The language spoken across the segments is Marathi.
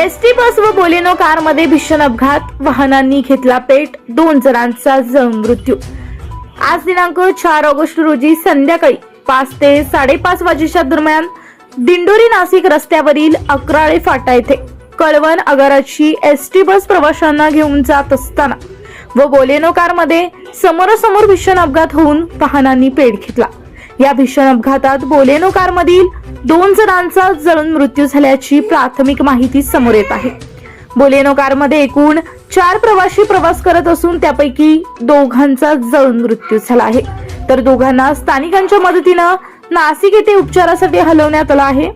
एसटी बस व बोलेनो कारमध्ये भीषण अपघात. वाहनांनी घेतला पेट. दोन जणांचा मृत्यू. आज दिनांक चार ऑगस्ट रोजी संध्याकाळी पाच ते साडेपाच वाजेच्या दरम्यान दिंडोरी नाशिक रस्त्यावरील अकराळे फाटा येथे कळवण आगाराची एसटी बस प्रवाशांना घेऊन जात असताना व बोलेनो कारमध्ये समोरासमोर भीषण अपघात होऊन वाहनांनी पेट घेतला. या भीषण अपघातात बोलेनो कारमधील दोन जणांचा जळून मृत्यू झाल्याची प्राथमिक माहिती समोर येत आहे. बोलेनो कारमध्ये एकूण चार प्रवासी प्रवास करत असून त्यापैकी दोघांचा जळून मृत्यू झाला आहे. तर दोघांना स्थानिकांच्या मदतीनं नाशिक येथे उपचारासाठी हलवण्यात आलं आहे.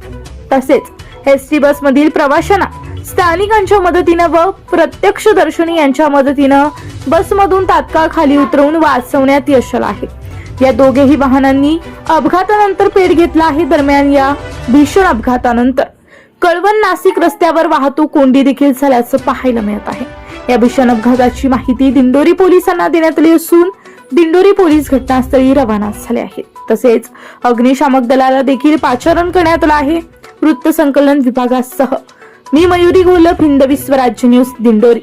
तसेच एस टी बसमधील प्रवाशांना स्थानिकांच्या मदतीनं व प्रत्यक्षदर्शनी यांच्या मदतीनं बसमधून तात्काळ खाली उतरवून वाचवण्यात यश आलं आहे. या दोघेही वाहनांनी अपघातानंतर पेट घेतला आहे दरम्यान या भीषण अपघातानंतर. कळवण नाशिक रस्त्यावर वाहतूक कोंडी देखील झाल्याचं पाहायला मिळत आहे. या भीषण अपघाताची माहिती दिंडोरी पोलिसांना देण्यात आली असून दिंडोरी पोलीस घटनास्थळी रवाना झाले आहेत. तसेच अग्निशामक दलाला देखील पाचारण करण्यात आलं आहे वृत्त संकलन विभागासह. मी मयुरी गोलप हिंदवी स्वराज्य राज्य न्यूज दिंडोरी.